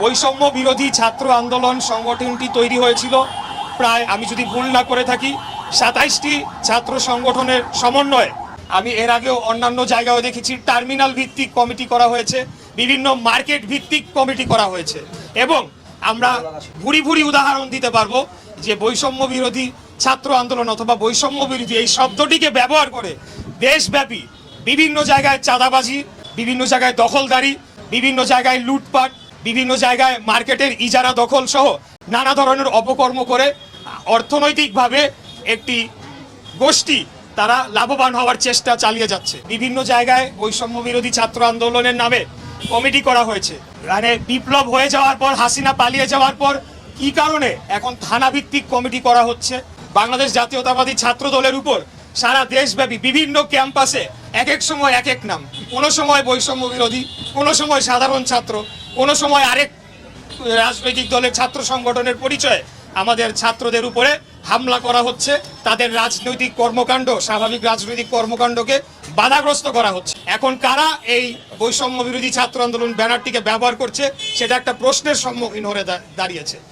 বৈষম্য বিরোধী ছাত্র আন্দোলন সংগঠনটি তৈরি হয়েছিল। প্রায় আমি যদি ভুল না করে থাকি, সাতাইশটি ছাত্র সংগঠনের সমন্বয়ে আমি এর আগেও অন্যান্য জায়গায় দেখেছি, টার্মিনাল ভিত্তিক কমিটি করা হয়েছে, বিভিন্ন মার্কেট ভিত্তিক কমিটি করা হয়েছে এবং আমরা ভুরি ভুরি উদাহরণ দিতে পারব যে বৈষম্য বিরোধী ছাত্র আন্দোলন অথবা বৈষম্য বিরোধী এই শব্দটিকে ব্যবহার করে দেশব্যাপী বিভিন্ন জায়গায় চাঁদাবাজি, বিভিন্ন জায়গায় দখলদারি, বিভিন্ন জায়গায় লুটপাট বিভিন্ন জায়গায় মার্কেটের ইজারা দখল সহ নানা ধরনের অপকর্ম করে অর্থনৈতিকভাবে একটি গোষ্ঠী তারা লাভবান হওয়ার চেষ্টা চালিয়ে যাচ্ছে। বিভিন্ন জায়গায় বৈষম্য বিরোধী ছাত্র আন্দোলনের নামে কমিটি করা হয়েছে। মানে বিপ্লব হয়ে যাওয়ার পর, হাসিনা পালিয়ে যাওয়ার পর কি কারণে এখন থানা ভিত্তিক কমিটি করা হচ্ছে? বাংলাদেশ জাতীয়তাবাদী ছাত্র দলের উপর সারা দেশব্যাপী বিভিন্ন ক্যাম্পাসে এক এক সময় এক এক নাম। কোনো সময় বৈষম্য বিরোধী, কোনো সময় সাধারণ ছাত্র কোনো সময় আরেক রাজনৈতিক দলের ছাত্র সংগঠনের পরিচয়ে আমাদের ছাত্রদের উপরে হামলা করা হচ্ছে, তাদের রাজনৈতিক কর্মকাণ্ড, স্বাভাবিক রাজনৈতিক কর্মকাণ্ডকে বাধাগ্রস্ত করা হচ্ছে। এখন কারা এই বৈষম্য বিরোধী ছাত্র আন্দোলন ব্যানারটিকে ব্যবহার করছে, সেটা একটা প্রশ্নের সম্মুখীন হয়ে দাঁড়িয়েছে।